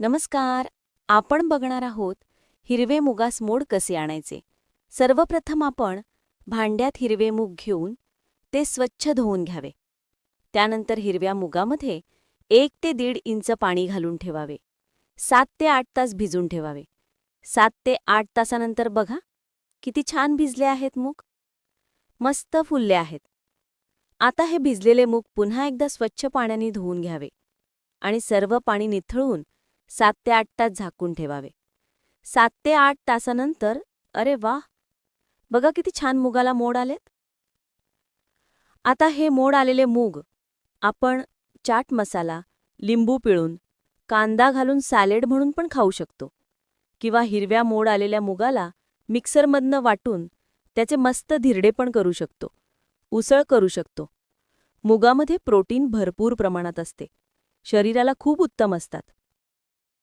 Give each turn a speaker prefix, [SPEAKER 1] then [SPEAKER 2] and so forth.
[SPEAKER 1] नमस्कार. आपण बघणार आहोत हिरवे मुगास मोड कसे आणायचे? सर्वप्रथम आपण भांड्यात हिरवे मूग घेऊन ते स्वच्छ धुवून घ्यावे. त्यानंतर हिरव्या मुगामध्ये एक ते दीड इंच पाणी घालून ठेवावे. सात ते आठ तास भिजून ठेवावे. सात ते आठ तासानंतर बघा किती छान भिजले आहेत मूग. मस्त फुलले आहेत. आता हे भिजलेले मूग पुन्हा एकदा स्वच्छ पाण्याने धुवून घ्यावे आणि सर्व पाणी निथळून सात ते आठ तास झाकून ठेवावे. सात ते आठ तासानंतर अरे वा बघा किती छान मुगाला मोड आलेत. आता हे मोड आलेले मूग आपण चाट मसाला लिंबू पिळून कांदा घालून सॅलेड म्हणून पण खाऊ शकतो. किंवा हिरव्या मोड आलेल्या मुगाला मिक्सरमधनं वाटून त्याचे मस्त धिरडे पण करू शकतो. उसळ करू शकतो. मुगामध्ये प्रोटीन भरपूर प्रमाणात असते. शरीराला खूप उत्तम असतात.